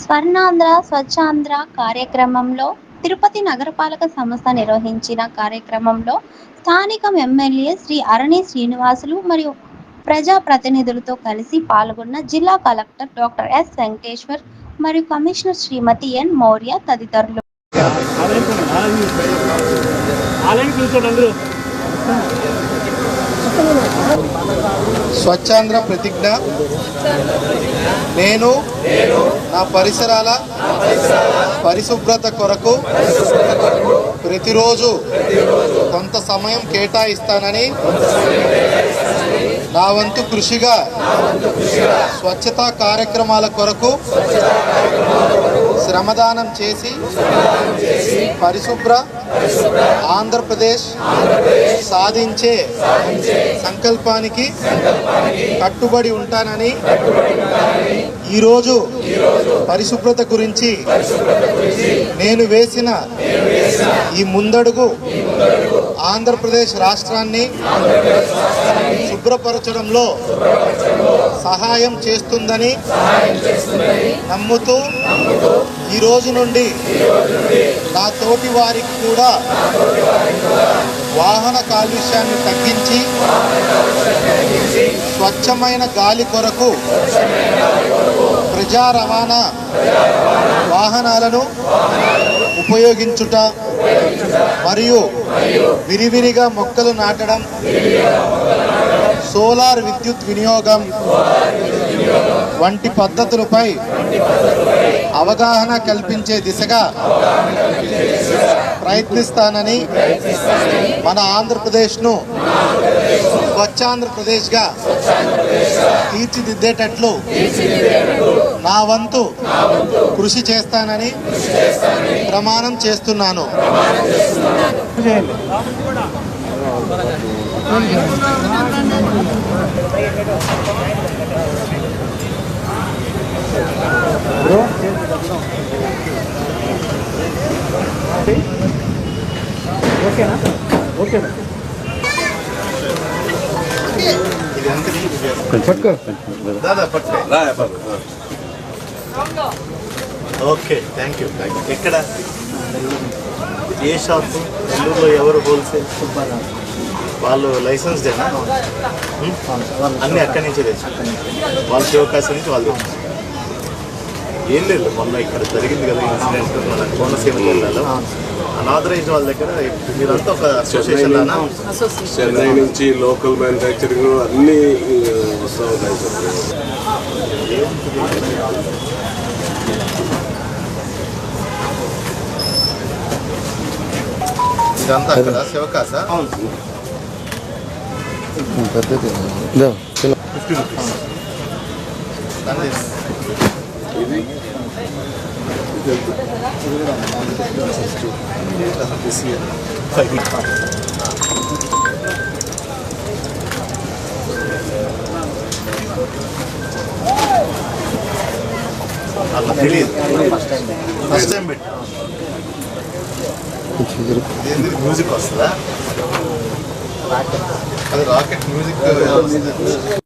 స్వర్ణాంధ్ర స్వచ్ఛాంధ్ర కార్యక్రమంలో తిరుపతి నగరపాలక సంస్థ నిర్వహించిన కార్యక్రమంలో స్థానిక ఎమ్మెల్యే శ్రీ అరణి శ్రీనివాసులు మరియు ప్రజాప్రతినిధులతో కలిసి పాల్గొన్న జిల్లా కలెక్టర్ డాక్టర్ ఎస్ వెంకటేశ్వర్ మరియు కమిషనర్ శ్రీమతి ఎన్ మౌర్య తదితరులు. స్వచ్ఛాంధ్ర ప్రతిజ్ఞ నేను నా పరిసరాల పరిశుభ్రత కొరకు ప్రతిరోజు కొంత సమయం కేటాయిస్తానని నా వంతు కృషిగా స్వచ్ఛతా కార్యక్రమాల కొరకు శ్రమదానం చేసి పరిశుభ్ర ఆంధ్రప్రదేశ్ సాధించే సంకల్పానికి కట్టుబడి ఉంటానని ఈరోజు పరిశుభ్రత గురించి నేను వేసిన ఈ ముందడుగు ఆంధ్రప్రదేశ్ రాష్ట్రాన్ని శుభ్రపరచడంలో సహాయం చేస్తుందని నమ్ముతూ ఈ రోజు నుండి నా తోటి వారికి కూడా వాహన కాలుష్యాన్ని తగ్గించి స్వచ్ఛమైన గాలి కొరకు ప్రజా రవాణా వాహనాలను ఉపయోగించుట మరియు విరివిరిగా మొక్కలు నాటడం సోలార్ విద్యుత్ వినియోగం వంటి పద్ధతులపై అవగాహన కల్పించే దిశగా ప్రయత్నిస్తానని మన ఆంధ్రప్రదేశ్ను స్వచ్ఛాంధ్రప్రదేశ్గా తీర్చిదిద్దేటట్లు నా వంతు కృషి చేస్తానని ప్రమాణం చేస్తున్నాను. ఓకేనా పట్టుకో. దాదా పట్టుకో. ఓకే థ్యాంక్ యూ ఎక్కడ? ఏ షాప్? నెల్లూరులో ఎవరు హోల్సేల్ వాళ్ళు లైసెన్స్డేనా అన్నీ అక్కడి నుంచే తెచ్చు వాళ్ళ శివకాశం నుంచి వాళ్ళు తెచ్చు. ఏం లేదు. మొన్న ఇక్కడ జరిగింది కదా ఇన్సిడెంట్ మన కోనసీమ జిల్లాలో అనాథరైజ్ వాళ్ళ దగ్గర మీరంతా ఒక అసోసియేషన్ లానా? చెన్నై నుంచి లోకల్ మ్యానుఫ్యాక్చరింగ్ అన్ని వస్తూ ఉంటాయి ఇదంతా అక్కడ శివకాశ? పద్ధతి fifty rupees. ఇది అలా తెలియదు ఫస్ట్ టైం పెట్టి ఇదేంటి మ్యూజిక్ వస్తుందా అది రాకెట్ మ్యూజిక్ వస్తుంది